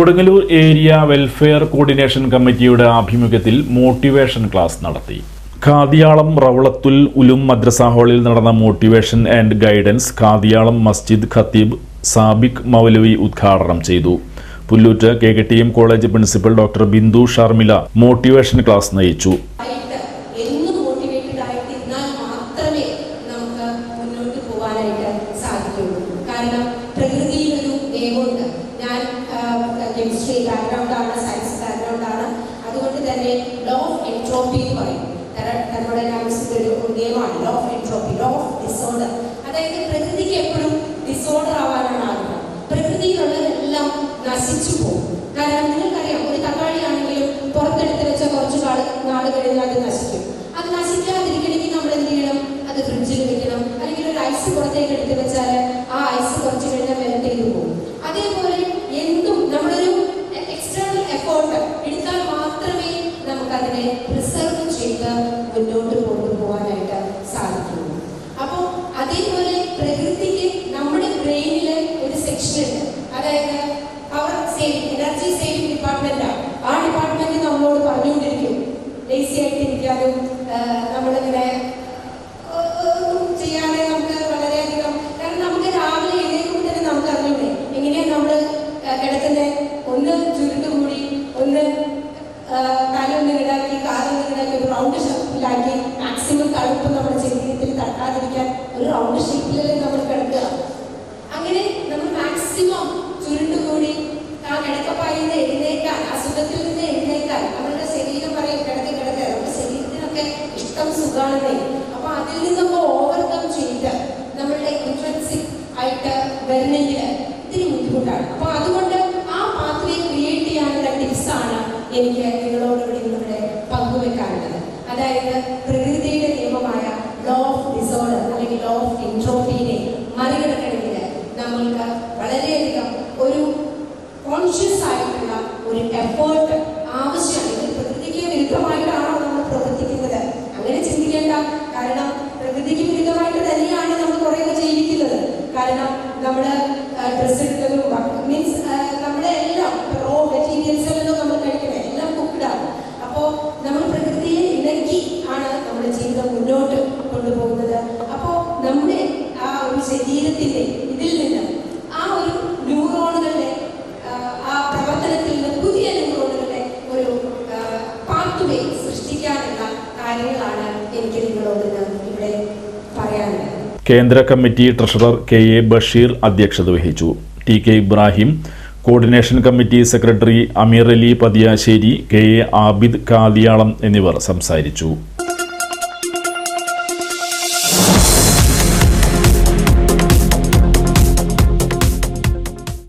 Kodungallur area welfare coordination കമ്മിറ്റിയുടെ ആഭിമുഖ്യത്തിൽ motivation class നടത്തി. ഖാദിയാളം റവളത്തുൽ ഉലും മദ്രസ ഹാളിൽ നടന്ന മോട്ടിവേഷൻ ആൻഡ് ഗൈഡൻസ് ഖാദിയാളം മസ്ജിദ് ഖത്തീബ് സാബിക് മൗലവി ഉദ്ഘാടനം ചെയ്തു. Pullut K K T M college principal doctor Bindu Sharmila motivation class നയിച്ചു. കെമിസ്ട്രി ബാക്ക്ഗ്രൗണ്ട് ആണ് സയൻസ് ബാക്ക്ഗ്രൗണ്ട് ആണ്. അതുകൊണ്ട് തന്നെ ലോ ഓഫ് എൻട്രോപ്പി എന്ന് പറയും. തെർമോഡൈനാമിക്സിന്റെ ഒരു നിയമമാണ് law of entropy law of disorder അതായത് പ്രകൃതിക്ക് എപ്പോഴും ഡിസോർഡർ ആവാനാണ് ആഗ്രഹം. പ്രകൃതിയിലുള്ളതെല്ലാം നശിച്ചു പോകും. ലേസി ആയിട്ടിരിക്കാനും നമ്മളിങ്ങനെ ചെയ്യാതെ നമുക്ക് വളരെയധികം കാരണം നമുക്ക് രാവിലെ എഴുന്നേൽക്കുമ്പോൾ തന്നെ നമുക്ക് അറിഞ്ഞൂടെ എങ്ങനെയാണ് നമ്മൾ കിടക്കുന്നത് ഒന്ന് ചുരുട്ടുകൂടി ഒന്ന് കാലൊന്ന് ഇടാക്കി കാലൊന്ന് ഇടാക്കി ഒരു റൗണ്ട് ഷേപ്പിലാക്കി മാക്സിമം തണുപ്പ് നമ്മുടെ ശരീരത്തിൽ തട്ടാതിരിക്കാൻ ഒരു റൗണ്ട് ഷേപ്പിലല്ലേ നമ്മൾ കിടക്കുക. അങ്ങനെ നമ്മൾ മാക്സിമം ചുരുണ്ടുകൂടി ആ കിടക്കപ്പായിൽ വരണമെങ്കിൽ ഇത്തിരി ബുദ്ധിമുട്ടാണ്. അപ്പൊ അതുകൊണ്ട് ആ പാത്രയെ ക്രിയേറ്റ് ചെയ്യാനുള്ള ആണ് എനിക്ക് നിങ്ങളോട് ഇവിടെ ഇന്നിവിടെ പങ്കുവെക്കാനുള്ളത്. അതായത് പ്രകൃതിയുടെ നിയമമായ ലോ ഓഫ് ഡിസോർഡർ അല്ലെങ്കിൽ ലോ ഓഫ് എൻട്രോപ്പിനെ മറികടക്കണമെങ്കിൽ നമ്മൾക്ക് വളരെയധികം ഒരു കോൺഷ്യസ് ആയിട്ടുള്ള ഒരു എഫേർട്ട് ആവശ്യമാണ്. പ്രകൃതിക്ക് വിരുദ്ധമായിട്ടാണോ നമ്മൾ പ്രവർത്തിക്കുന്നത്? അങ്ങനെ ചിന്തിക്കേണ്ട. കാരണം പ്രകൃതിക്ക് വിരുദ്ധമായിട്ട് തന്നെയാണ് നമ്മൾ കുറേയൊക്കെ ജീവിക്കുന്നത്. കാരണം ഡ്രസ്സ് എടുത്തതും മീൻസ് നമ്മുടെ എല്ലാം റോ മെറ്റീരിയൽസ് എല്ലാം നമ്മൾ കഴിക്കുന്നത് എല്ലാം കുക്ക്ഡാണ് അപ്പോൾ നമ്മൾ പ്രകൃതിയെ ഇണക്കി ആണ് നമ്മുടെ ജീവിതം മുന്നോട്ട് കൊണ്ടുപോകുന്നത്. അപ്പോൾ നമ്മുടെ ആ ഒരു ശരീരത്തിന്റെ ഇതിൽ നിന്ന് ആ ഒരു ന്യൂറോണുകളുടെ ആ പ്രവർത്തനത്തിൽ നിന്ന് പുതിയ ന്യൂറോണുകളുടെ ഒരു പാത്വേ സൃഷ്ടിക്കാനുള്ള കാര്യങ്ങളാണ് എനിക്ക് നിങ്ങളോട് ഇന്ന് ഇവിടെ പറയാനുള്ളത് കേന്ദ്ര committee treasurer K A Basheer അധ്യക്ഷത വഹിച്ചു. T K Ibrahim coordination committee secretary Ameer Ali Pathiyassery K A Abid Kadiyalam എന്നിവർ സംസാരിച്ചു.